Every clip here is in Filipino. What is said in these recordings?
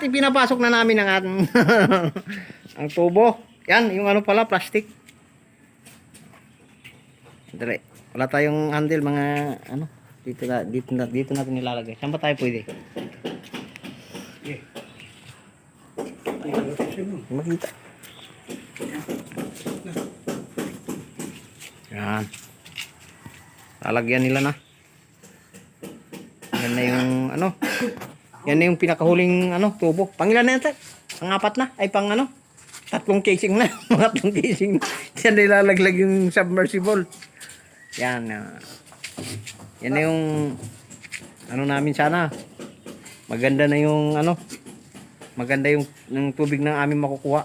At ipinapasok na namin ang ating ang tubo. Yan, yung ano pala, plastic. Dali. Wala tayong handle mga ano. Dito na dito na dito natin nilalagay. Saan ba tayo pwede? Makita. Yan. Lalagyan nila na. Yan na yung ano. Yan na yung pinakahuling ano, tubo. Pangilan na yan, Pangapat na. Ay pang ano. Tatlong casing na. Mga tatlong casing. Yan na ilalaglag yung submersible. Yan. ah. yan na yung ano namin sana. Maganda na yung ano. Maganda yung, yung tubig ng aming makukuha.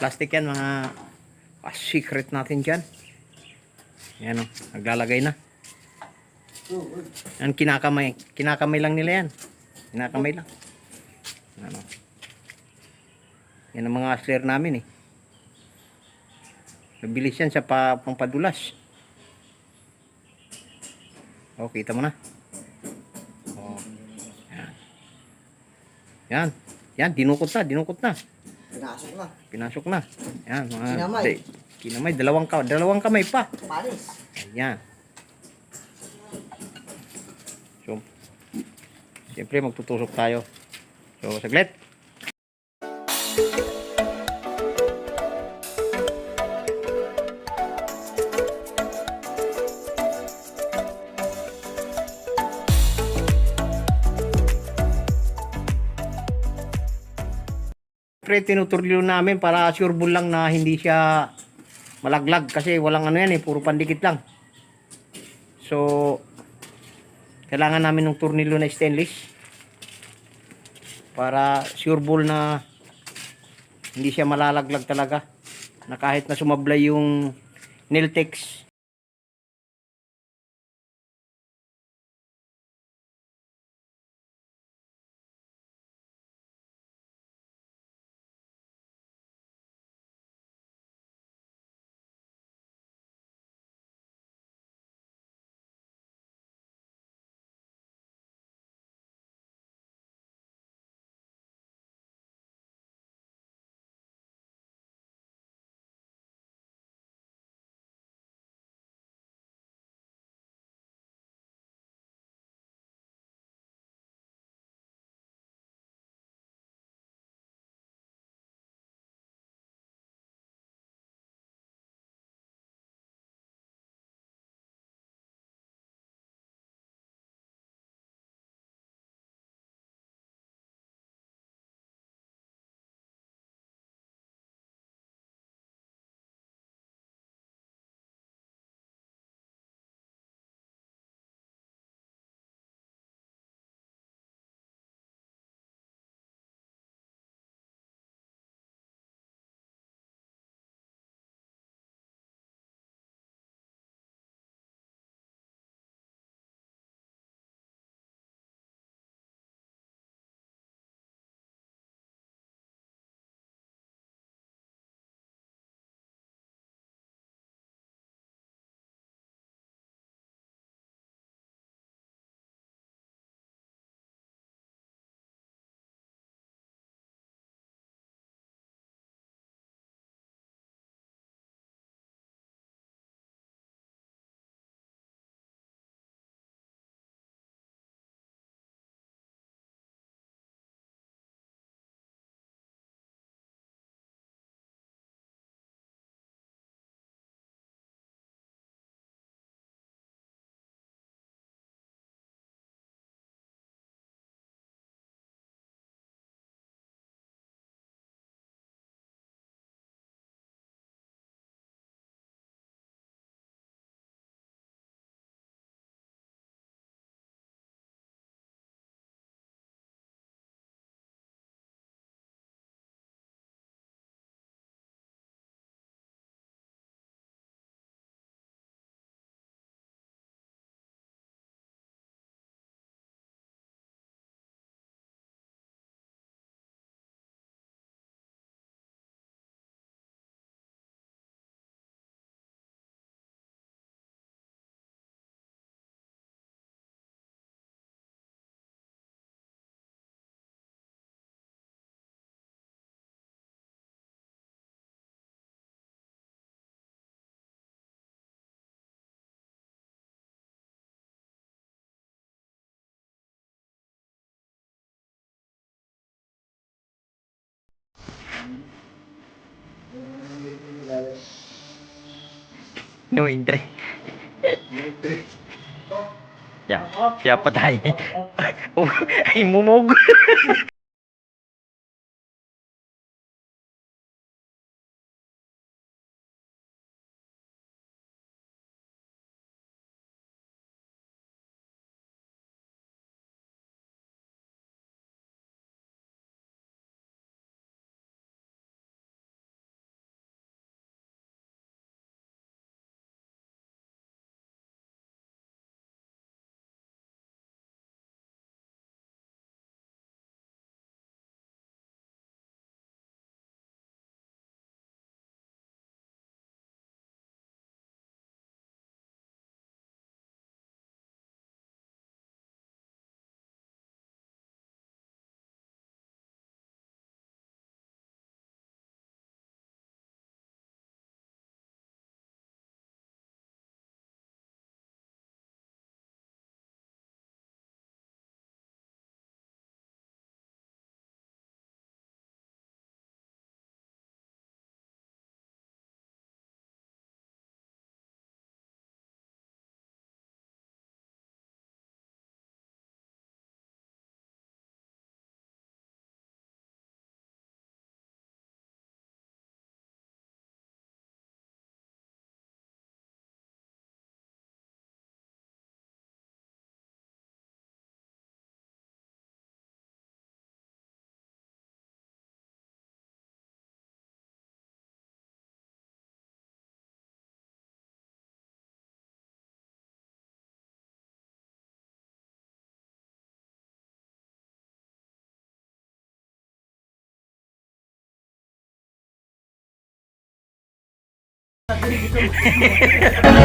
Plastic yan mga ah, secret natin dyan. Yan o, naglalagay na. Yan kinakamay. Kinakamay lang nila yan. Kinakamay lang. Ano. Yan ang mga asler namin eh. Mabilis yan sa pa, pampadulas. O, kita mo na. O, yan. Yan. Yan, dinukot na, dinukot na. Pinasok na. Pinasok na. Yan, mga Kinamay. di- kinamay, dalawang ka, dalawang kamay pa. Paris. Ayan. So, siyempre magtutusok tayo. So, saglit. Siyempre, tinuturlo namin para sure lang na hindi siya malaglag kasi walang ano yan eh, puro pandikit lang. So, kailangan namin ng tornilyo na stainless para sure na hindi siya malalaglag talaga na kahit na sumablay yung nail text No entry. Siya, siya patay. Oh, ay mumog.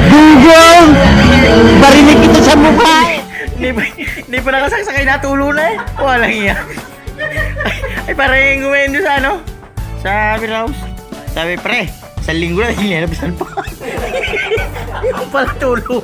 Google! Barinig ito sa mukha! Eh. Hindi pa, hindi pa nakasaksakay natulo na eh. Walang iya. Ay, ay parang gumayon doon sa ano? Sa Bilaus. Sabi pre, sa linggo na hinilalabasan pa. Hindi ko pala tulo.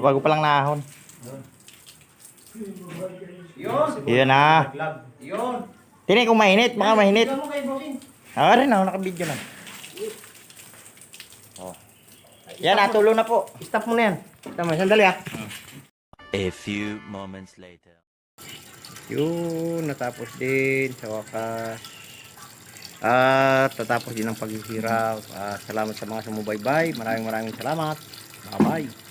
Bago pa lang nahon. Yun. Yun na. Yun. Tinig kung mainit, baka mainit. Ah, rin ako, nakabidyo na. Oh. Yan, natulo na po. Stop mo na yan. Tama, sandali ah. A few moments later. Yun, natapos din sa wakas. At tatapos din ang paghihirap. At salamat sa mga sumubaybay. Maraming maraming salamat. Bye-bye.